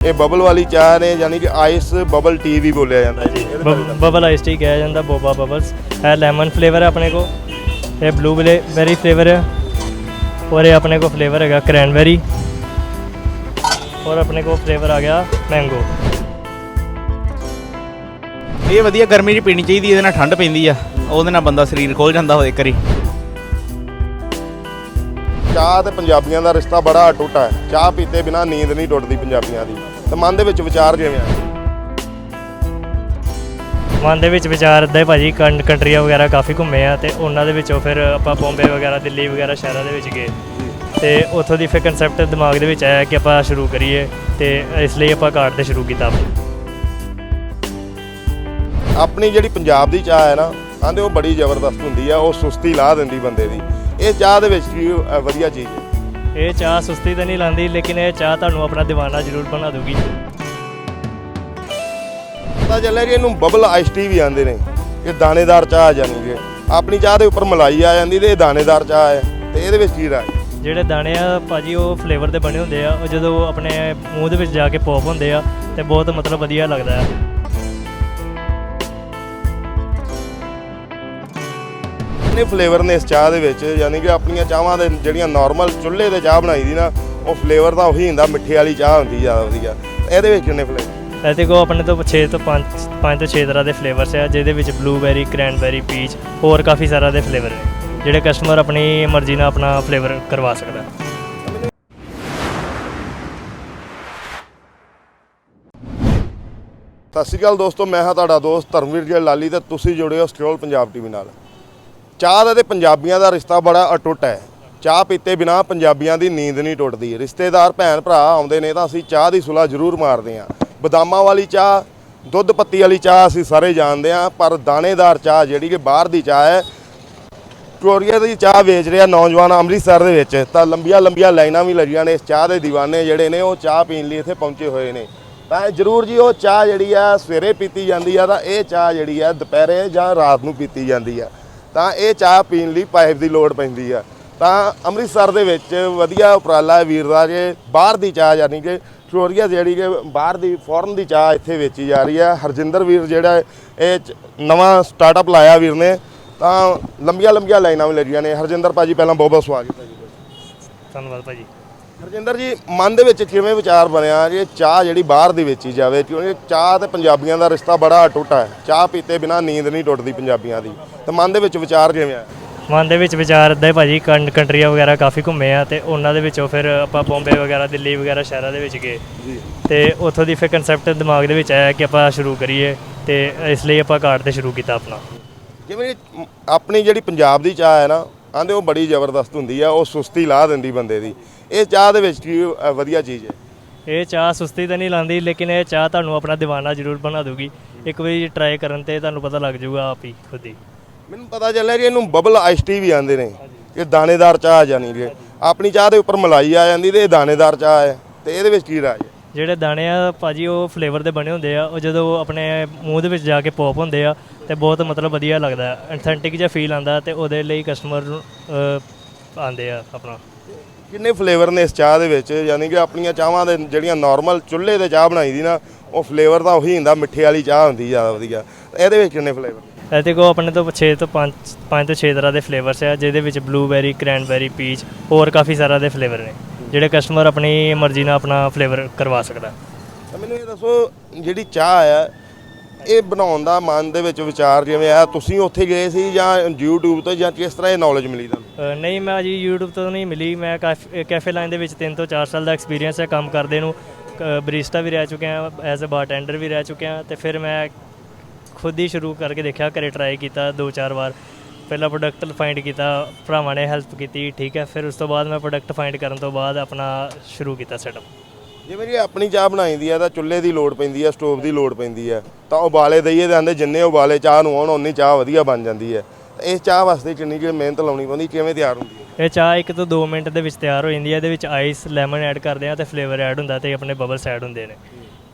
ਇਹ ਬਬਲ ਵਾਲੀ ਚਾਹ ਨੇ ਯਾਨੀ ਕਿ ਆਈਸ ਬਬਲ ਟੀ ਵੀ ਬੋਲਿਆ ਜਾਂਦਾ ਜੀ। ਇਹਦੇ ਬਾਰੇ ਦੱਸੋ। ਬਬਲ ਆਈਸ ਟੀ ਕਿਹਾ ਜਾਂਦਾ ਬੋਬਾ ਬਬਲਸ ਇਹ ਲੈਮਨ ਫਲੇਵਰ ਹੈ ਆਪਣੇ ਕੋ ਇਹ ਬਲੂ ਬੈਰੀ ਫਲੇਵਰ ਹੈ ਔਰ ਇਹ ਆਪਣੇ ਕੋ ਫਲੇਵਰ ਹੈਗਾ ਕ੍ਰੈਨਬੈਰੀ ਔਰ ਆਪਣੇ ਕੋ ਫਲੇਵਰ ਆ ਗਿਆ ਮੈਂਗੋ ਇਹ ਵਧੀਆ ਗਰਮੀ 'ਚ ਪੀਣੀ ਚਾਹੀਦੀ ਇਹਦੇ ਨਾਲ ਠੰਡ ਪੈਂਦੀ ਆ। ਉਹਦੇ ਨਾਲ ਬੰਦਾ ਸਰੀਰ ਖੋਲ ਜਾਂਦਾ ਹੋਏ ਕਰੀ ਚਾਹ ਤੇ ਪੰਜਾਬੀਆਂ ਦਾ ਰਿਸ਼ਤਾ ਬੜਾ ਅਟੁੱਟ ਹੈ ਚਾਹ ਪੀਤੇ ਬਿਨਾ ਨੀਂਦ ਨਹੀਂ ਟੁੱਟਦੀ ਪੰਜਾਬੀਆਂ ਦੀ। ਤੇ ਮਨ ਦੇ ਵਿੱਚ ਵਿਚਾਰ ਕਿਵੇਂ ਆ? ਮਨ ਦੇ ਵਿੱਚ ਵਿਚਾਰ ਇੱਦਾਂ ਹੀ ਭਾਜੀ ਕੰਟ- ਕੰਟਰੀਆਂ ਵਗੈਰਾ ਕਾਫੀ ਘੁੰਮੇ ਆ ਤੇ ਉਹਨਾਂ ਦੇ ਵਿੱਚੋਂ ਫਿਰ ਆਪਾਂ ਬੰਬੇ ਵਗੈਰਾ ਦਿੱਲੀ ਵਗੈਰਾ ਸ਼ਹਿਰਾਂ ਦੇ ਵਿੱਚ ਗਏ। ਤੇ ਉੱਥੋਂ ਦੀ ਫਿਰ ਕਨਸੈਪਟ ਦਿਮਾਗ ਦੇ ਵਿੱਚ ਆਇਆ ਕਿ ਆਪਾਂ ਸ਼ੁਰੂ ਕਰੀਏ ਤੇ ਇਸ ਲਈ ਆਪਾਂ ਕਾਰਡ ਤੇ ਸ਼ੁਰੂ ਕੀਤਾ ਆਪਣਾ ਆਪਣੀ ਜਿਹੜੀ ਪੰਜਾਬ ਦੀ ਚਾਹ ਹੈ ਨਾ ਆਂਦੇ ਉਹ ਬੜੀ ਜ਼ਬਰਦਸਤ ਹੁੰਦੀ ਆ ਉਹ ਸੁਸਤੀ ਲਾ ਦਿੰਦੀ ਬੰਦੇ ਦੀ। ਇਹ ਚਾਹ ਦੇ ਵਿੱਚ ਅ, ਵਧੀਆ ਚੀਜ਼ ਹੈ। ਇਹ ਚਾਹ ਸੁਸਤੀ ਤਾਂ ਨਹੀਂ ਲਾਉਂਦੀ ਲੇਕਿਨ ਇਹ ਚਾਹ ਤੁਹਾਨੂੰ ਆਪਣਾ دیਵਾਨਾ ਜ਼ਰੂਰ ਬਣਾ ਦੂਗੀ ਪਤਾ ਚੱਲਿਆ ਕਿ ਇਹਨੂੰ ਬਬਲ ਆਈਸ ਟੀ ਵੀ ਆਂਦੇ ਨੇ ਇਹ ਦਾਣੇਦਾਰ ਚਾਹ ਜਾਨੀ ਕਿ ਆਪਣੀ ਚਾਹ ਦੇ ਉੱਪਰ ਮਲਾਈ ਆ ਜਾਂਦੀ ਤੇ ਇਹ ਦਾਣੇਦਾਰ ਚਾਹ ਹੈ ਤੇ ਇਹਦੇ ਵਿੱਚ ਕੀ ਰਾਜ ਜਿਹੜੇ ਦਾਣੇ ਆ ਭਾਜੀ ਉਹ ਫਲੇਵਰ ਦੇ ਬਣੇ ਹੁੰਦੇ ਆ ਉਹ ਜਦੋਂ ਆਪਣੇ ਮੂੰਹ ਦੇ ਵਿੱਚ ਜਾ ਕੇ ਪੌਪ ਹੁੰਦੇ ਆ ਤੇ ਬਹੁਤ ਮਤਲਬ ਵਧੀਆ ਲੱਗਦਾ ਹੈ। ਨੇ ਫਲੇਵਰ ਨੇ ਇਸ ਚਾਹ ਦੇ ਵਿੱਚ? ਯਾਨੀ ਕਿ ਆਪਣੀਆਂ ਚਾਹਾਂ ਦੇ ਜਿਹੜੀਆਂ ਨਾਰਮਲ ਚੁੱਲ੍ਹੇ ਤੇ ਚਾਹ ਬਣਾਈ ਦੀ ਨਾ ਉਹ ਫਲੇਵਰ ਤਾਂ ਉਹੀ ਹੁੰਦਾ ਮਿੱਠੇ ਵਾਲੀ ਚਾਹ ਹੁੰਦੀ ਜ਼ਿਆਦਾ ਵਧੀਆ। ਇਹਦੇ ਵਿੱਚ ਕਿੰਨੇ ਫਲੇਵਰ ਇਹਦੇ ਕੋ ਆਪਣੇ ਤੋਂ 6 ਤੋਂ 5 5 ਤੋਂ 6 ਤਰ੍ਹਾਂ ਦੇ ਫਲੇਵਰਸ ਆ ਜਿਹਦੇ ਵਿੱਚ ਬਲੂਬੈਰੀ ਕ੍ਰੈਨਬੈਰੀ ਪੀਚ ਹੋਰ ਕਾਫੀ ਸਾਰਾ ਦੇ ਫਲੇਵਰ ਨੇ। ਜਿਹੜੇ ਕਸਟਮਰ ਆਪਣੀ ਮਰਜ਼ੀ ਨਾਲ ਆਪਣਾ ਫਲੇਵਰ ਕਰਵਾ ਸਕਦਾ। ਸਤਿ ਸ਼੍ਰੀ ਅਕਾਲ ਦੋਸਤੋ ਮੈਂ ਹਾਂ ਤੁਹਾਡਾ ਦੋਸਤ ਧਰਮਵੀਰ ਜੀ ਲਾਲੀ ਤੇ ਤੁਸੀਂ ਜੁੜੇ ਹੋ ਸਟ੍ਰੋਲ ਪੰਜਾਬ ਟੀਵੀ ਨਾਲ। ਚਾਹ ਦਾ ਤੇ ਪੰਜਾਬੀਆਂ ਦਾ ਰਿਸ਼ਤਾ ਬੜਾ ਅਟੁੱਟ ਹੈ। ਚਾਹ ਪੀਤੇ ਬਿਨਾ ਪੰਜਾਬੀਆਂ ਦੀ ਨੀਂਦ ਨਹੀਂ ਟੁੱਟਦੀ। ਰਿਸ਼ਤੇਦਾਰ, ਭੈਣ, ਭਰਾ ਆਉਂਦੇ ਨੇ ਤਾਂ ਅਸੀਂ ਚਾਹ ਦੀ ਸੁਲਾ ਜ਼ਰੂਰ ਮਾਰਦੇ ਹਾਂ। ਬਦਾਮਾਂ ਵਾਲੀ ਚਾਹ, ਦੁੱਧ ਪੱਤੀ ਵਾਲੀ ਚਾਹ ਅਸੀਂ ਸਾਰੇ ਜਾਣਦੇ ਹਾਂ, ਪਰ ਦਾਣੇਦਾਰ ਚਾਹ ਜਿਹੜੀ ਕਿ ਬਾਹਰ ਦੀ ਚਾਹ ਹੈ, ਕੋਰੀਆ ਦੀ ਚਾਹ ਵੇਚ ਰਿਹਾ ਨੌਜਵਾਨ ਅੰਮ੍ਰਿਤਸਰ ਦੇ ਵਿੱਚ। ਤਾਂ ਲੰਬੀਆਂ ਲੰਬੀਆਂ ਲਾਈਨਾਂ ਵੀ ਲੱਗੀਆਂ ਨੇ ਇਸ ਚਾਹ ਦੇ دیਵਾਨੇ ਜਿਹੜੇ ਨੇ, ਉਹ ਚਾਹ ਪੀਣ ਲਈ ਇੱਥੇ ਪਹੁੰਚੇ ਹੋਏ ਨੇ। ਤਾਂ ਇਹ ਜ਼ਰੂਰ ਜੀ, ਉਹ ਚਾਹ ਜਿਹੜੀ ਆ ਸਵੇਰੇ ਪੀਤੀ ਜਾਂਦੀ ਆ ਤਾਂ ਇਹ ਚਾਹ ਜਿਹੜੀ ਆ ਦੁਪਹਿਰੇ ਜਾਂ ਰਾਤ ਨੂੰ ਪੀਤੀ ਜਾਂਦੀ ਆ। ਤਾਂ ਇਹ ਚਾਹ ਪੀਣ ਲਈ ਪਾਈਪ ਦੀ ਲੋੜ ਪੈਂਦੀ ਆ। ਤਾਂ ਅੰਮ੍ਰਿਤਸਰ ਦੇ ਵਿੱਚ ਵਧੀਆ ਉਪਰਾਲਾ ਹੈ ਵੀਰ ਦਾ ਜੇ ਬਾਹਰ ਦੀ ਚਾਹ ਯਾਨੀ ਕਿ ਕੋਰੀਆ ਜਿਹੜੀ ਕਿ ਬਾਹਰ ਦੀ ਫੋਰਨ ਦੀ ਚਾਹ ਇੱਥੇ ਵੇਚੀ ਜਾ ਰਹੀ ਹੈ ਹਰਜਿੰਦਰ ਵੀਰ ਜਿਹੜਾ ਇਹ ਚ- ਨਵਾਂ ਸਟਾਰਟਅਪ ਲਾਇਆ ਵੀਰ ਨੇ, ਤਾਂ ਲੰਬੀਆਂ ਲੰਬੀਆਂ ਲਾਈਨਾਂ ਵੀ ਲੱਗੀਆਂ ਨੇ। ਹਰਜਿੰਦਰ ਭਾਜੀ, ਪਹਿਲਾਂ ਬਹੁਤ ਬਹੁਤ ਸਵਾਗਤ ਹੈ ਜੀ। ਧੰਨਵਾਦ ਭਾਜੀ। ਹਰਜਿੰਦਰ ਜੀ ਮਨ ਦੇ ਵਿੱਚ ਕਿਵੇਂ ਵਿਚਾਰ ਬਣਿਆ ਇਹ ਚਾਹ ਜਿਹੜੀ ਬਾਹਰ ਦੀ ਵੇਚੀ ਜਾਵੇ ਕਿਉਂਕਿ ਚਾਹ ਤੇ ਪੰਜਾਬੀਆਂ ਦਾ ਰਿਸ਼ਤਾ ਬੜਾ ਅਟੁੱਟ ਹੈ। ਚਾਹ ਪੀਤੇ ਬਿਨਾ ਨੀਂਦ ਨਹੀਂ ਟੁੱਟਦੀ ਪੰਜਾਬੀਆਂ ਦੀ। ਤੇ ਮਨ ਦੇ ਵਿੱਚ ਵਿਚਾਰ ਕਿਵੇਂ ਆਇਆ ਮਨ ਦੇ ਵਿੱਚ ਵਿਚਾਰ ਇੱਦਾਂ ਹੀ ਭਾਜੀ ਕੰਟ- ਕੰਟਰੀਆਂ ਵਗੈਰਾ ਕਾਫੀ ਘੁੰਮੇ ਆ ਤੇ ਉਹਨਾਂ ਦੇ ਵਿੱਚੋਂ ਫਿਰ ਆਪਾਂ ਬੰਬੇ ਵਗੈਰਾ ਦਿੱਲੀ ਵਗੈਰਾ ਸ਼ਹਿਰਾਂ ਦੇ ਵਿੱਚ ਗਏ। ਜੀ। ਤੇ ਉੱਥੋਂ ਦੀ ਫਿਰ ਕਨਸੈਪਟ ਦਿਮਾਗ ਦੇ ਵਿੱਚ ਆਇਆ ਕਿ ਆਪਾਂ ਸ਼ੁਰੂ ਕਰੀਏ ਤੇ ਇਸ ਲਈ ਆਪਾਂ ਕਾਰਡ ਤੇ ਸ਼ੁਰੂ ਕੀਤਾ ਆਪਣਾ। ਜਿਵੇਂ ਆਪਣੀ ਜਿਹੜੀ ਪੰਜਾਬ ਦੀ ਚਾਹ ਹੈ ਨਾ ਆਂਦੇ ਉਹ ਬੜੀ ਜ਼ਬਰਦਸਤ ਹੁੰਦੀ ਆ ਉਹ ਸੁਸਤੀ ਲਾ ਦਿੰਦੀ ਬੰਦੇ ਦੀ। ਇਹ ਚਾਹ ਦੇ ਵਿੱਚ ਕੀ ਅ, ਵਧੀਆ ਚੀਜ਼ ਹੈ? ਇਹ ਚਾਹ ਸੁਸਤੀ ਤਾਂ ਨਹੀਂ ਲਾਉਂਦੀ ਲੇਕਿਨ ਇਹ ਚਾਹ ਤੁਹਾਨੂੰ ਆਪਣਾ دیਵਾਨਾ ਜ਼ਰੂਰ ਬਣਾ ਦੂਗੀ ਇੱਕ ਵਾਰੀ ਟਰਾਈ ਕਰਨ ਤੇ ਤੁਹਾਨੂੰ ਪਤਾ ਲੱਗ ਜਾਊਗਾ ਆਪ ਹੀ ਖੁਦ ਹੀ। ਮੈਨੂੰ ਪਤਾ ਚੱਲਿਆ ਕਿ ਇਹਨੂੰ ਬਬਲ ਆਈਸ ਟੀ ਵੀ ਆਂਦੇ ਨੇ ਇਹ ਦਾਣੇਦਾਰ ਚਾਹ ਜਾਨੀ ਕਿ ਆਪਣੀ ਚਾਹ ਦੇ ਉੱਪਰ ਮਲਾਈ ਆ ਜਾਂਦੀ ਤੇ ਇਹ ਦਾਣੇਦਾਰ ਚਾਹ ਹੈ ਤੇ ਇਹਦੇ ਵਿੱਚ ਕੀ ਰਾਜ ਹੈ? ਜਿਹੜੇ ਦਾਣੇ ਆ ਭਾਜੀ ਉਹ ਫਲੇਵਰ ਦੇ ਬਣੇ ਹੁੰਦੇ ਆ ਉਹ ਜਦੋਂ ਆਪਣੇ ਮੂੰਹ ਦੇ ਵਿੱਚ ਜਾ ਕੇ ਪੌਪ ਹੁੰਦੇ ਆ ਤੇ ਬਹੁਤ ਮਤਲਬ ਵਧੀਆ ਲੱਗਦਾ ਹੈ ਅਥੈਂਟਿਕ ਜਿਹਾ ਫੀਲ ਆਂਦਾ ਤੇ ਉਹਦੇ ਲਈ ਕਸਟਮਰ ਆਉਂਦੇ ਆ ਆਪਣਾ। ਕਿੰਨੇ ਫਲੇਵਰ ਨੇ ਇਸ ਚਾਹ ਦੇ ਵਿੱਚ? ਯਾਨੀ ਕਿ ਆਪਣੀਆਂ ਚਾਹਾਂ ਦੇ ਜਿਹੜੀਆਂ ਨਾਰਮਲ ਚੁੱਲ੍ਹੇ ਤੇ ਚਾਹ ਬਣਾਈ ਦੀ ਨਾ ਉਹ ਫਲੇਵਰ ਤਾਂ ਉਹੀ ਹੁੰਦਾ ਮਿੱਠੇ ਵਾਲੀ ਚਾਹ ਹੁੰਦੀ ਜ਼ਿਆਦਾ ਵਧੀਆ। ਇਹਦੇ ਵਿੱਚ ਕਿੰਨੇ ਫਲੇਵਰ ਇਹਦੇ ਕੋ ਆਪਣੇ ਤੋਂ 6 ਤੋਂ 5 5 ਤੋਂ 6 ਤਰ੍ਹਾਂ ਦੇ ਫਲੇਵਰਸ ਆ ਜਿਹਦੇ ਵਿੱਚ ਬਲੂਬੈਰੀ ਕ੍ਰੈਨਬੈਰੀ ਪੀਚ ਹੋਰ ਕਾਫੀ ਸਾਰਾ ਦੇ ਫਲੇਵਰ ਨੇ। ਜਿਹੜੇ ਕਸਟਮਰ ਆਪਣੀ ਮਰਜ਼ੀ ਨਾਲ ਆਪਣਾ ਫਲੇਵਰ ਕਰਵਾ ਸਕਦਾ। ਮੈਨੂੰ ਇਹ ਦੱਸੋ ਜਿਹੜੀ ਚਾਹ ਹੈ ਇਹ ਬਣਾਉਣ ਦਾ ਮਨ ਦੇ ਵਿੱਚ ਵਿਚਾਰ ਜਿਵੇਂ ਆਇਆ ਤੁਸੀਂ ਉੱਥੇ ਗਏ ਸੀ ਜਾਂ YouTube ਤੋਂ ਜਾਂ ਕਿਸ ਤਰ੍ਹਾਂ ਇਹ ਨੌਲੇਜ ਮਿਲੀ ਤੁਹਾਨੂੰ? ਅ, ਨਹੀਂ ਮੈਂ ਜੀ YouTube ਤੋਂ ਨਹੀਂ ਮਿਲੀ। ਮੈਂ ਕਾਫ- ਕੈਫੇ ਲਾਈਨ ਦੇ ਵਿੱਚ 3 ਤੋਂ 4 ਸਾਲ ਦਾ ਐਕਸਪੀਰੀਅੰਸ ਹੈ ਕੰਮ ਕਰਦੇ ਨੂੰ। ਬਰੀਸਟਾ ਵੀ ਰਹਿ ਚੁੱਕਿਆ ਐਜ਼ ਅ ਬਾਰਟੈਂਡਰ ਵੀ ਰਹਿ ਚੁੱਕਿਆ ਹਾਂ ਤੇ ਫਿਰ ਮੈਂ ਖੁਦ ਹੀ ਸ਼ੁਰੂ ਕਰਕੇ ਦੇਖਿਆ ਘਰੇ ਟਰਾਈ ਕੀਤਾ ਦੋ ਚਾਰ ਵਾਰ। ਪਹਿਲਾ ਪ੍ਰੋਡਕਟ ਫਾਈਂਡ ਕੀਤਾ ਭਰਾਵਾਂ ਨੇ ਹੈਲਪ ਕੀਤੀ ਠੀਕ ਹੈ। ਫਿਰ ਉਸ ਤੋਂ ਬਾਅਦ ਮੈਂ ਪ੍ਰੋਡਕਟ ਫਾਈਂਡ ਕਰਨ ਤੋਂ ਬਾਅਦ ਆਪਣਾ ਸ਼ੁਰੂ ਕੀਤਾ ਸੈਟਅਪ ਜਿਵੇਂ ਕਿ ਆਪਣੀ ਚਾਹ ਬਣਾਈ ਦੀ ਹੈ ਤਾਂ ਚੁੱਲ੍ਹੇ ਦੀ ਲੋੜ ਪੈਂਦੀ ਹੈ ਸਟੋਵ ਦੀ ਲੋੜ ਪੈਂਦੀ ਹੈ ਤਾਂ ਉਬਾਲੇ ਦਈਏ ਦੇ ਆਂਦੇ ਜਿੰਨੇ ਉਬਾਲੇ ਚਾਹ ਨੂੰ ਆਉਣ ਉਨੀ ਚਾਹ ਵਧੀਆ ਬਣ ਜਾਂਦੀ ਹੈ ਇਸ ਚਾਹ ਵਾਸਤੇ ਕਿੰਨੀ ਕਿ ਮਿਹਨਤ ਲਾਉਣੀ ਪੈਂਦੀ ਕਿਵੇਂ ਤਿਆਰ ਹੁੰਦੀ ਹੈ ਇਹ ਚਾਹ ਇੱਕ ਤੋਂ 2 ਮਿੰਟ ਦੇ ਵਿੱਚ ਤਿਆਰ ਹੋ ਜਾਂਦੀ ਹੈ ਇਹਦੇ ਵਿੱਚ ਆਈਸ ਲੈਮਨ ਐਡ ਕਰਦੇ ਆ ਤੇ ਫਲੇਵਰ ਐਡ ਹੁੰਦਾ ਤੇ ਆਪਣੇ ਬਬਲਸ ਐਡ ਹੁੰਦੇ ਨੇ।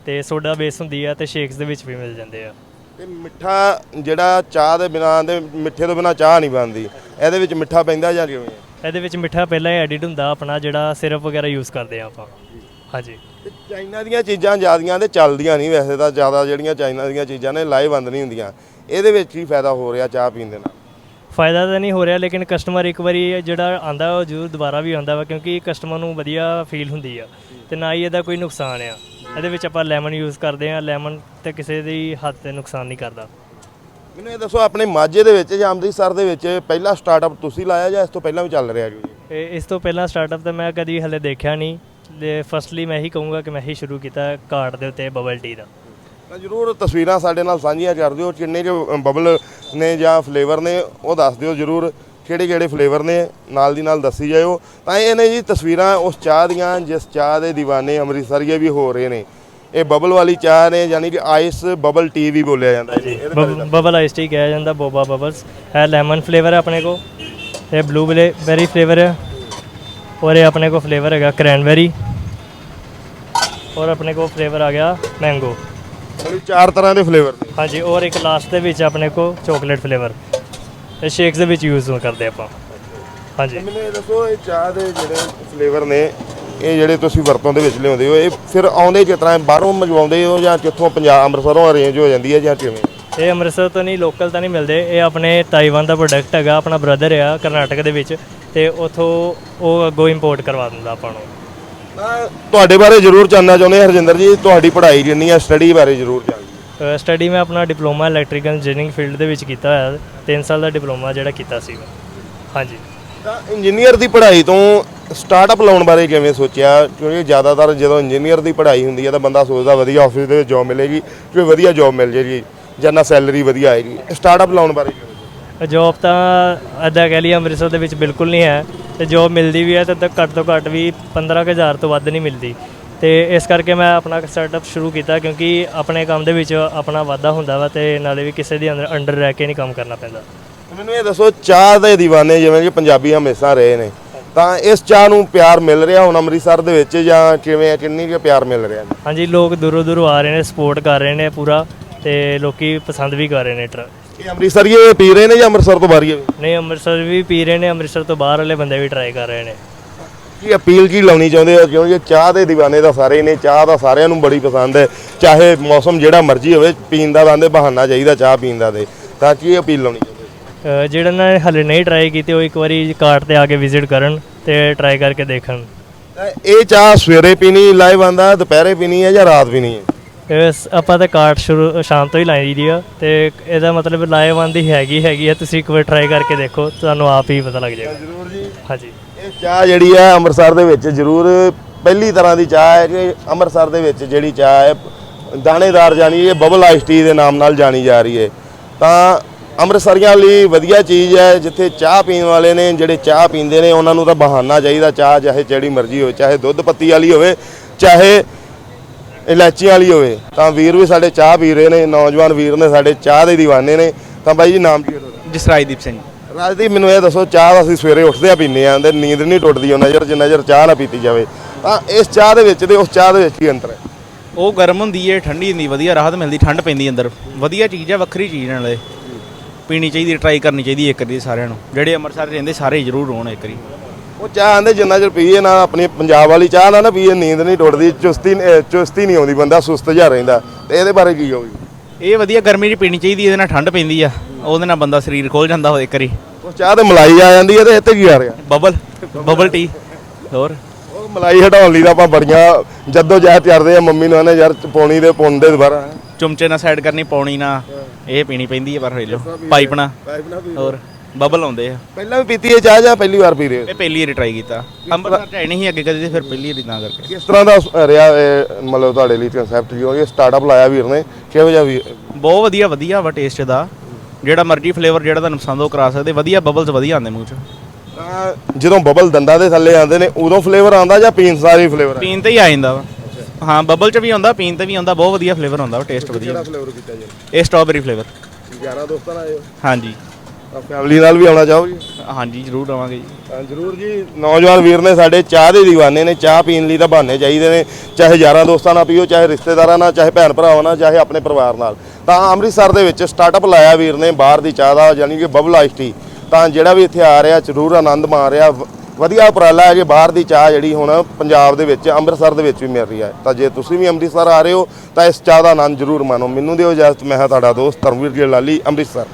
ਤੇ ਸੋਡਾ ਬੇਸ ਹੁੰਦੀ ਆ ਤੇ ਸ਼ੇਕਸ ਦੇ ਵਿੱਚ ਵੀ ਮਿਲ ਜਾਂਦੇ ਆ। ਤੇ ਮਿੱਠਾ ਜਿਹੜਾ ਚਾਹ ਦੇ ਬਿਨਾਂ ਦੇ ਮਿੱਠੇ ਤੋਂ ਬਿਨਾਂ ਚਾਹ ਨਹੀਂ ਬਣਦੀ। ਇਹਦੇ ਵਿੱਚ ਮਿੱਠਾ ਪੈਂਦਾ ਜਾਂ ਕਿਵੇਂ? ਇਹਦੇ ਵਿੱਚ ਮਿੱਠਾ ਪਹਿਲਾਂ ਹੀ ਐਡਿਟ ਹੁੰਦਾ ਆਪਣਾ ਜਿਹੜਾ ਸਿਰਪ ਵਗੈਰਾ ਯੂਜ਼ ਕਰਦੇ ਆ ਆਪਾਂ। ਹਾਂਜੀ। ਤੇ ਚਾਈਨਾ ਦੀਆਂ ਚੀਜ਼ਾਂ ਜ਼ਿਆਦੀਆਂ ਤੇ ਚੱਲਦੀਆਂ ਨਹੀਂ ਵੈਸੇ ਤਾਂ ਜ਼ਿਆਦਾ ਜਿਹੜੀਆਂ ਚਾਈਨਾ ਦੀਆਂ ਚੀਜ਼ਾਂ ਨੇ ਲਾਹੇਵੰਦ ਨਹੀਂ ਹੁੰਦੀਆਂ। ਇਹਦੇ ਵਿੱਚ ਹੀ ਫਾਇਦਾ ਹੋ ਰਿਹਾ ਚਾਹ ਪੀਣ ਦੇ ਨਾਲ? ਫਾਇਦਾ ਤਾਂ ਨਹੀਂ ਹੋ ਰਿਹਾ ਲੇਕਿਨ ਕਸਟਮਰ ਇੱਕ ਵਾਰੀ ਜਿਹੜਾ ਆਂਦਾ ਉਹ ਜ਼ਰੂਰ ਦੁਬਾਰਾ ਵੀ ਆਉਂਦਾ ਵਾ ਕਿਉਂਕਿ ਕਸਟਮਰ ਨੂੰ ਵਧੀਆ ਫੀਲ ਹੁੰਦੀ ਆ। ਤੇ ਨਾ ਹੀ ਇਹਦਾ ਕੋਈ ਨੁਕਸਾਨ ਆ। ਇਹਦੇ ਵਿੱਚ ਆਪਾਂ ਲੈਮਨ ਯੂਜ਼ ਕਰਦੇ ਆ। ਲੈਮਨ ਤੇ ਕਿਸੇ ਦੀ ਹੱਥ ਤੇ ਨੁਕਸਾਨ ਨਹੀਂ ਕਰਦਾ। ਮੈਨੂੰ ਇਹ ਦੱਸੋ ਆਪਣੇ ਮਾਝੇ ਦੇ ਵਿੱਚ ਜਾਂ ਅੰਮ੍ਰਿਤਸਰ ਦੇ ਵਿੱਚ ਪਹਿਲਾ ਸਟਾਰਟਅਪ ਤੁਸੀਂ ਲਾਇਆ ਜਾਂ ਇਸ ਤੋਂ ਪਹਿਲਾਂ ਵੀ ਚੱਲ ਰਿਹਾ ਜੀ? ਇਹ ਇਸ ਤੋਂ ਪਹਿਲਾਂ ਸਟਾਰਟਅਪ ਤਾਂ ਮੈਂ ਕਦੀ ਹਲੇ ਦੇਖਿਆ ਨਹੀਂ। ਤੇ ਫਸਟਲੀ ਮੈਂ ਹੀ ਕਹੂੰਗਾ ਕਿ ਮੈਂ ਹੀ ਸ਼ੁਰੂ ਕੀਤਾ ਕਾਰਡ ਦੇ ਉੱਤੇ ਬਬਲ ਟੀ ਦਾ। ਤਾਂ ਜਰੂਰ ਤਸਵੀਰਾਂ ਸਾਡੇ ਨਾਲ ਸਾਂਝੀਆਂ ਕਰ ਦਿਓ ਕਿੰਨੇ ਕੁ ਬਬਲ ਨੇ ਜਾਂ ਫਲੇਵਰ ਨੇ ਉਹ ਦੱਸ ਦਿਓ ਜਰੂਰ ਕਿਹੜੇ ਕਿਹੜੇ ਫਲੇਵਰ ਨੇ ਨਾਲ ਦੀ ਨਾਲ ਦੱਸੀ ਜਾਇਓ। ਤਾਂ ਇਹ ਨੇ ਜੀ ਤਸਵੀਰਾਂ ਉਸ ਚਾਹ ਦੀਆਂ ਜਿਸ ਚਾਹ ਦੇ ਦੀਵਾਨੇ ਅੰਮ੍ਰਿਤਸਰੀਏ ਵੀ ਹੋ ਰਹੇ ਨੇ। ਇਹ ਬਬਲ ਵਾਲੀ ਚਾਹ ਨੇ ਯਾਨੀ ਕਿ ਆਈਸ ਬਬਲ ਟੀ ਵੀ ਬੋਲਿਆ ਜਾਂਦਾ ਜੀ। ਬਬਲ ਆਈਸ ਟੀ ਕਿਹਾ ਜਾਂਦਾ ਬੋਬਾ ਬਬਲਸ ਇਹ ਲੈਮਨ ਫਲੇਵਰ ਹੈ ਆਪਣੇ ਕੋ ਇਹ ਬਲੂ ਬੈਰੀ ਫਲੇਵਰ ਹੈ। ਔਰ ਇਹ ਆਪਣੇ ਕੋ ਫਲੇਵਰ ਹੈਗਾ ਕ੍ਰੈਨਬੈਰੀ ਔਰ ਆਪਣੇ ਕੋ ਫਲੇਵਰ ਆ ਗਿਆ ਮੈਂਗੋ ਮਤਲਬ ਚਾਰ ਤਰ੍ਹਾਂ ਦੇ ਫਲੇਵਰ ਨੇ। ਹਾਂਜੀ ਔਰ ਇੱਕ ਲਾਸਟ ਦੇ ਵਿੱਚ ਆਪਣੇ ਕੋ ਚਾਕਲੇਟ ਫਲੇਵਰ ਇਹ ਸ਼ੇਕਸ ਦੇ ਵਿੱਚ ਯੂਜ਼ ਕਰਦੇ ਆਪਾਂ। ਹਾਂਜੀ। ਮੈਨੂੰ ਇਹ ਦੱਸੋ ਇਹ ਚਾਹ ਦੇ ਜਿਹੜੇ ਫਲੇਵਰ ਨੇ ਇਹ ਜਿਹੜੇ ਤੁਸੀਂ ਵਰਤੋਂ ਦੇ ਵਿੱਚ ਲਿਆਉਂਦੇ ਹੋ ਇਹ ਫਿਰ ਆਉਂਦੇ ਕਿਸ ਤਰ੍ਹਾਂ? ਬਾਹਰੋਂ ਮੰਗਵਾਉਂਦੇ ਹੋ ਜਾਂ ਕਿੱਥੋਂ? ਪੰਜਾਬ ਅੰਮ੍ਰਿਤਸਰੋਂ ਅਰੇਂਜ ਹੋ ਜਾਂਦੀ ਹੈ ਜਾਂ ਕਿਵੇਂ? ਇਹ ਅੰਮ੍ਰਿਤਸਰ ਤੋਂ ਨਹੀਂ ਲੋਕਲ ਤਾਂ ਨਹੀਂ ਮਿਲਦੇ। ਇਹ ਆਪਣੇ ਤਾਈਵਾਨ ਦਾ ਪ੍ਰੋਡਕਟ ਹੈਗਾ ਆਪਣਾ ਬ੍ਰਦਰ ਆ ਕਰਨਾਟਕ ਦੇ ਵਿੱਚ। ਤੇ ਉਥੋਂ ਉਹ ਅੱਗੋਂ ਇੰਪੋਰਟ ਕਰਵਾ ਦਿੰਦਾ ਆਪਾਂ ਨੂੰ। ਤਾਂ ਤੁਹਾਡੇ ਬਾਰੇ ਜ਼ਰੂਰ ਜਾਣਨਾ ਚਾਹੁੰਦੇ ਹਾਂ ਹਰਜਿੰਦਰ ਜੀ ਤੁਹਾਡੀ ਪੜ੍ਹਾਈ ਕਿੰਨੀ ਹੈ ਸਟੱਡੀ ਬਾਰੇ ਜ਼ਰੂਰ ਜਾਣੋ ਸਟੱਡੀ ਮੈਂ ਆਪਣਾ ਡਿਪਲੋਮਾ ਇਲੈਕਟ੍ਰੀਕਲ ਇੰਜੀਨੀਅਰਿੰਗ ਫੀਲਡ ਦੇ ਵਿੱਚ ਕੀਤਾ ਹੋਇਆ 3 ਸਾਲ ਦਾ ਡਿਪਲੋਮਾ ਜਿਹੜਾ ਕੀਤਾ ਸੀ ਹਾਂਜੀ। ਤਾਂ ਇੰਜੀਨੀਅਰ ਦੀ ਪੜ੍ਹਾਈ ਤੋਂ ਸਟਾਰਟਅਪ ਲਾਉਣ ਬਾਰੇ ਕਿਵੇਂ ਸੋਚਿਆ? ਕਿਉਂਕਿ ਜ਼ਿਆਦਾਤਰ ਜਦੋਂ ਇੰਜੀਨੀਅਰ ਦੀ ਪੜ੍ਹਾਈ ਹੁੰਦੀ ਹੈ ਤਾਂ ਬੰਦਾ ਸੋਚਦਾ ਵਧੀਆ ਆਫਿਸ ਦੇ ਵਿੱਚ ਜੌਬ ਮਿਲੇਗੀ ਕੋਈ ਵਧੀਆ ਜੌਬ ਮਿਲ ਜੇਗੀ ਜਾਂ ਨਾ ਸੈਲਰੀ ਵਧੀਆ ਆਏਗੀ। ਸਟਾਰਟਅਪ ਲਾਉਣ ਬਾਰੇ ਕਿਵੇਂ? ਜੌਬ ਤਾਂ ਅੱਧਾ ਕਹਿ ਲਈ ਅੰਮ੍ਰਿਤਸਰ ਦੇ ਵਿੱਚ ਬਿਲਕੁਲ ਨਹੀਂ ਹੈ। ਤੇ ਜੌਬ ਮਿਲਦੀ ਵੀ ਹੈ ਤਾਂ ਤਾਂ ਘੱਟ ਤੋਂ ਘੱਟ ਵੀ 15000 ਤੋਂ ਵੱਧ ਨਹੀਂ ਮਿਲਦੀ। ਤੇ ਇਸ ਕਰਕੇ ਮੈਂ ਆਪਣਾ ਸਟਾਰਟਅਪ ਸ਼ੁਰੂ ਕੀਤਾ ਕਿਉਂਕਿ ਆਪਣੇ ਕੰਮ ਦੇ ਵਿੱਚ ਆਪਣਾ ਵਾਧਾ ਹੁੰਦਾ ਵਾ ਤੇ ਨਾਲੇ ਵੀ ਕਿਸੇ ਦੇ ਅੰਦਰ ਅੰਡਰ ਰਹਿ ਕੇ ਨਹੀਂ ਕੰਮ ਕਰਨਾ ਪੈਂਦਾ। ਮੈਨੂੰ ਇਹ ਦੱਸੋ ਚਾਹ ਦੇ دیਵਾਨੇ ਜਿਵੇਂ ਕਿ ਪੰਜਾਬੀ ਹਮੇਸ਼ਾ ਰਹੇ ਨੇ ਤਾਂ ਇਸ ਚਾਹ ਨੂੰ ਪਿਆਰ ਮਿਲ ਰਿਹਾ ਹੁਣ ਅੰਮ੍ਰਿਤਸਰ ਦੇ ਵਿੱਚ ਜਾਂ ਕਿਵੇਂ ਹੈ ਕਿੰਨੀ ਕੁ ਪਿਆਰ ਮਿਲ ਰਿਹਾ ਹਾਂਜੀ ਲੋਕ ਦੂਰੋਂ ਦੂਰੋਂ ਆ ਰਹੇ ਨੇ ਸਪੋਰਟ ਕਰ ਰਹੇ ਨੇ ਪੂਰਾ ਤੇ ਲੋਕੀ ਪਸੰਦ ਵੀ ਕਰ ਰਹੇ ਨੇ ਟਰ ਇਹ ਅੰਮ੍ਰਿਤਸਰੀਏ ਪੀ ਰਹੇ ਨੇ ਜਾਂ ਅੰਮ੍ਰਿਤਸਰ ਤੋਂ ਬਾਹਰੀਏ ਵੀ ਨਹੀਂ ਅੰਮ੍ਰਿਤਸਰ ਵੀ ਪੀ ਰਹੇ ਨੇ ਅੰਮ੍ਰਿਤਸਰ ਤੋਂ ਬਾਹਰ ਵਾਲੇ ਬੰਦੇ ਵੀ ਟਰਾਈ ਕਰ ਰਹੇ ਨੇ। ਕੀ ਅਪੀਲ ਕੀ ਲਾਉਣੀ ਚਾਹੁੰਦੇ ਹੋ? ਕਿਉਂਕਿ ਚਾਹ ਦੇ دیਵਾਨੇ ਤਾਂ ਸਾਰੇ ਨੇ ਚਾਹ ਤਾਂ ਸਾਰਿਆਂ ਨੂੰ ਬੜੀ ਪਸੰਦ ਹੈ। ਚਾਹੇ ਮੌਸਮ ਜਿਹੜਾ ਮਰਜ਼ੀ ਹੋਵੇ ਪੀਣ ਦਾ ਬੰਦੇ ਬਹਾਨਾ ਚਾਹੀਦਾ ਚਾਹ ਪੀਣ ਦਾ ਤੇ। ਤਾਂ ਕੀ ਅਪੀਲ ਲਾਉਣੀ ਚਾਹੁੰਦੇ ਹੋ? ਅ, ਜਿਹੜਾ ਨੇ ਹਲੇ ਨਹੀਂ ਟਰਾਈ ਕੀਤੀ ਉਹ ਇੱਕ ਵਾਰੀ ਕਾਰਟ ਤੇ ਆ ਕੇ ਵਿਜ਼ਿਟ ਕਰਨ ਤੇ ਟਰਾਈ ਕਰਕੇ ਦੇਖਣ। ਤਾਂ ਇਹ ਚਾਹ ਸਵੇਰੇ ਪੀਣੀ ਲਾਈਵ ਆਂਦਾ ਦੁਪਹਿਰੇ ਪੀਣੀ ਹੈ ਜਾਂ ਰਾਤ ਪੀਣੀ ਹੈ? ਇਸ ਆਪਾਂ ਤਾਂ ਕਾਰਟ ਸ਼ੁਰੂ ਸ਼ਾਮ ਤੋਂ ਹੀ ਲਾਈ ਦੀ ਆ ਤੇ ਇਹਦਾ ਮਤਲਬ ਲਾਏਵਨ ਦੀ ਹੈਗੀ ਹੈਗੀ ਆ ਤੁਸੀਂ ਇੱਕ ਵਾਰ ਟਰਾਈ ਕਰਕੇ ਦੇਖੋ ਤੁਹਾਨੂੰ ਆਪ ਹੀ ਪਤਾ ਲੱਗ ਜਾਏਗਾ। ਜ਼ਰੂਰ ਜੀ। ਹਾਂਜੀ। ਇਹ ਚਾਹ ਜਿਹੜੀ ਹੈ ਅੰਮ੍ਰਿਤਸਰ ਦੇ ਵਿੱਚ ਜ਼ਰੂਰ ਪਹਿਲੀ ਤਰ੍ਹਾਂ ਦੀ ਚਾਹ ਹੈ ਕਿ ਅੰਮ੍ਰਿਤਸਰ ਦੇ ਵਿੱਚ ਜਿਹੜੀ ਚਾਹ ਹੈ ਦਾਣੇਦਾਰ ਜਾਨੀ ਇਹ ਬਬਲ ਆਈਸ ਟੀ ਦੇ ਨਾਮ ਨਾਲ ਜਾਣੀ ਜਾ ਰਹੀ ਹੈ। ਤਾਂ ਅੰਮ੍ਰਿਤਸਰੀਆਂ ਲਈ ਵਧੀਆ ਚੀਜ਼ ਹੈ ਜਿੱਥੇ ਚਾਹ ਪੀਣ ਵਾਲੇ ਨੇ ਜਿਹੜੇ ਚਾਹ ਪੀਂਦੇ ਨੇ ਉਹਨਾਂ ਨੂੰ ਤਾਂ ਬਹਾਨਾ ਚਾਹੀਦਾ ਚਾਹ ਚਾਹੇ ਜਿਹੜੀ ਮਰਜ਼ੀ ਹੋਵੇ ਚਾਹੇ ਦੁੱਧ ਪੱਤੀ ਵਾਲੀ ਹੋਵੇ ਚਾਹੇ ਇਲਾਚੀ ਵਾਲੀ ਹੋਵੇ ਤਾਂ ਵੀਰ ਵੀ ਸਾਡੇ ਚਾਹ ਪੀ ਰਹੇ ਨੇ ਨੌਜਵਾਨ ਵੀਰ ਨੇ ਸਾਡੇ ਚਾਹ ਦੇ دیਵਾਨੇ ਨੇ ਤਾਂ ਬਾਈ ਜੀ ਨਾਮ ਕੀ ਹੈ ਤੁਹਾਡਾ? ਜਸਰਾਜਦੀਪ ਸਿੰਘ। ਰਾਜਦੀਪ ਮੈਨੂੰ ਇਹ ਦੱਸੋ ਚਾਹ ਅਸੀਂ ਸਵੇਰੇ ਉੱਠਦੇ ਆ ਪੀਂਦੇ ਆ ਤੇ ਨੀਂਦ ਨਹੀਂ ਟੁੱਟਦੀ ਉਹਨਾਂ ਚਿਰ ਜਿੰਨਾ ਚਿਰ ਚਾਹ ਨਾ ਪੀਤੀ ਜਾਵੇ। ਤਾਂ ਇਸ ਚਾਹ ਦੇ ਵਿੱਚ ਤੇ ਉਸ ਚਾਹ ਦੇ ਵਿੱਚ ਕੀ ਅੰਤਰ ਹੈ? ਉਹ ਗਰਮ ਹੁੰਦੀ ਹੈ ਠੰਡੀ ਹੁੰਦੀ ਵਧੀਆ ਰਾਹਤ ਮਿਲਦੀ ਠੰਡ ਪੈਂਦੀ ਅੰਦਰ। ਵਧੀਆ ਚੀਜ਼ ਹੈ ਵੱਖਰੀ ਚੀਜ਼ ਨਾਲੇ। ਪੀਣੀ ਚਾਹੀਦੀ ਟਰਾਈ ਕਰਨੀ ਚਾਹੀਦੀ ਇੱਕ ਵਾਰੀ ਸਾਰਿਆਂ ਨੂੰ। ਜਿਹੜੇ ਅੰਮ੍ਰਿਤਸਰ ਰਹਿੰਦੇ ਸਾਰੇ ਜ਼ਰੂਰ ਹੋਣ ਇੱਕ ਵਾਰੀ। ਉਹ ਚਾਹ ਆਂਦੇ ਜਿੰਨਾ ਚਿਰ ਪੀਏ ਨਾ ਆਪਣੀ ਪੰਜਾਬ ਵਾਲੀ ਚਾਹ ਨਾ ਨਾ ਪੀਏ ਨੀਂਦ ਨਹੀਂ ਟੁੱਟਦੀ ਚੁਸਤੀ ਚੁਸਤੀ ਨਹੀਂ ਆਉਂਦੀ ਬੰਦਾ ਸੁਸਤ ਜਿਹਾ ਰਹਿੰਦਾ। ਤੇ ਇਹਦੇ ਬਾਰੇ ਕੀ ਕਹੋਗੇ? ਇਹ ਵਧੀਆ ਗਰਮੀ 'ਚ ਪੀਣੀ ਚਾਹੀਦੀ ਇਹਦੇ ਨਾਲ ਠੰਡ ਪੈਂਦੀ ਆ। ਉਹਦੇ ਨਾਲ ਬੰਦਾ ਸਰੀਰ ਖੋਲ ਜਾਂਦਾ ਹੋ ਇੱਕ ਵਾਰੀ। ਉਹ ਚਾਹ ਤੇ ਮਲਾਈ ਆ ਜਾਂਦੀ ਹੈ ਤੇ ਇੱਥੇ ਕੀ ਆ ਰਿਹਾ? ਬਬਲ ਬਬਲ ਟੀ ਹੋਰ? ਉਹ ਮਲਾਈ ਹਟਾਉਣ ਲਈ ਤਾਂ ਆਪਾਂ ਬੜੀਆਂ ਜੱਦੋ ਜਹਿਦ ਕਰਦੇ ਆ ਮੰਮੀ ਨੂੰ ਆਨੇ ਯਾਰ ਪੌਣੀ ਦੇ ਪੁੰਨ ਦੇ ਦੁਬਾਰਾ। ਚਮਚੇ ਨਾਲ ਸਾਈਡ ਕਰਨੀ ਪੌਣੀ ਨਾ ਇਹ ਪੀਣੀ ਪੈਂਦੀ ਹੈ ਪਰ ਵੇਖ ਲਓ ਪਾਈਪ ਨਾਲ। ਹੋਰ? ਬਬਲ ਆਉਂਦੇ ਆ। ਪਹਿਲਾਂ ਵੀ ਪੀਤੀ ਹੈ ਚਾਹ ਜਾਂ ਪਹਿਲੀ ਵਾਰ ਪੀ ਰਹੇ ਹੋ? ਇਹ ਪਹਿਲੀ ਵਾਰੀ ਟਰਾਈ ਕੀਤਾ। ਅੰਮ੍ਰਿਤਸਰ ਆਏ ਨਹੀਂ ਸੀ ਅੱਗੇ ਕਦੇ ਤੇ ਫਿਰ ਪਹਿਲੀ ਵਾਰੀ ਤਾਂ ਕਰਕੇ। ਕਿਸ ਤਰ੍ਹਾਂ ਦਾ ਸ- ਰਿਹਾ ਇਹ ਮਤਲਬ ਤੁਹਾਡੇ ਲਈ ਕਨਸੈਪਟ ਜੋ ਇਹ ਸਟਾਰਟਅਪ ਲਾਇਆ ਵੀਰ ਨੇ। ਕਿਹੋ ਜਿਹਾ ਵੀ ਬਹੁਤ ਵਧੀਆ ਵਧੀਆ ਵਾ ਟੇਸਟ ਦਾ। ਜਿਹੜਾ ਮਰਜ਼ੀ ਫਲੇਵਰ ਜਿਹੜਾ ਤੁਹਾਨੂੰ ਪਸੰਦ ਉਹ ਕਰਾ ਸਕਦੇ। ਵਧੀਆ ਬਬਲਸ ਵਧੀਆ ਆਉਂਦੇ ਮੂੰਹ 'ਚ। ਤਾਂ ਜਦੋਂ ਬਬਲ ਦੰਦਾਂ ਦੇ ਥੱਲੇ ਆਉਂਦੇ ਨੇ ਉਦੋਂ ਫਲੇਵਰ ਆਉਂਦਾ ਜਾਂ ਪੀਣ ਸਾਰੀ ਫਲੇਵਰ ਪੀਣ ਤੇ ਹੀ ਆ ਜਾਂਦਾ ਵਾ। ਹਾਂ ਬਬਲ 'ਚ ਵੀ ਆਉਂਦਾ ਪੀਣ ਤੇ ਵੀ ਆਉਂਦਾ। ਬਹੁਤ ਵਧੀਆ ਫਲੇਵਰ ਆਉਂਦਾ ਟੇਸਟ ਵਧੀਆ। ਫਲੇਵਰ ਕੀਤਾ ਜੀ? ਇਹ ਸਟ੍ਰਾਬੇਰੀ ਫਲੇਵਰ 11 ਦੋਸਤਾਂ ਨਾਲ ਆਇਓ ਹਾਂਜੀ। ਤਾਂ ਫੈਮਿਲੀ ਨਾਲ ਵੀ ਆਉਣਾ ਚਾਹੋ ਜੀ? ਹਾਂਜੀ ਜ਼ਰੂਰ ਆਵਾਂਗੇ ਜੀ। ਤਾਂ ਜ਼ਰੂਰ ਜੀ ਨੌਜਵਾਨ ਵੀਰ ਨੇ ਸਾਡੇ ਚਾਹ ਦੇ دیਵਾਨੇ ਨੇ ਚਾਹ ਪੀਣ ਲਈ ਤਾਂ ਬਹਾਨੇ ਚਾਹੀਦੇ ਨੇ ਚਾਹੇ ਯਾਰਾਂ ਦੋਸਤਾਂ ਨਾਲ ਪੀਓ ਚਾਹੇ ਰਿਸ਼ਤੇਦਾਰਾਂ ਨਾਲ ਚਾਹੇ ਭੈਣ ਭਰਾਵਾਂ ਨਾਲ ਚਾਹੇ ਆਪਣੇ ਪਰਿਵਾਰ ਨਾਲ। ਤਾਂ ਅੰਮ੍ਰਿਤਸਰ ਦੇ ਵਿੱਚ ਸਟਾਰਟਅਪ ਲਾਇਆ ਵੀਰ ਨੇ ਬਾਹਰ ਦੀ ਚਾਹ ਦਾ ਯਾਨੀ ਕਿ ਬਬਲ ਆਈਸ ਟੀ ਤਾਂ ਜਿਹੜਾ ਵੀ ਇੱਥੇ ਆ ਰਿਹਾ ਜ਼ਰੂਰ ਆਨੰਦ ਮਾਣ ਰਿਹਾ। ਵਧੀਆ ਉਪਰਾਲਾ ਹੈ ਜੇ ਬਾਹਰ ਦੀ ਚਾਹ ਜਿਹੜੀ ਹੁਣ ਪੰਜਾਬ ਦੇ ਵਿੱਚ ਅੰਮ੍ਰਿਤਸਰ ਦੇ ਵਿੱਚ ਵੀ ਮਿਲ ਰਹੀ ਹੈ। ਤਾਂ ਜੇ ਤੁਸੀਂ ਵੀ ਅੰਮ੍ਰਿਤਸਰ ਆ ਰਹੇ ਹੋ ਤਾਂ ਇਸ ਚਾਹ ਦਾ ਆਨੰਦ ਜ਼ਰੂਰ ਮਾਣੋ। ਮੈਨੂੰ ਦਿਓ ਇਜਾਜ਼ਤ ਮੈਂ ਹਾਂ ਤੁਹਾਡਾ ਦੋਸਤ ਧਰਮਵੀਰ ਜੀ ਲਾਲੀ ਅੰਮ੍ਰਿਤਸਰ।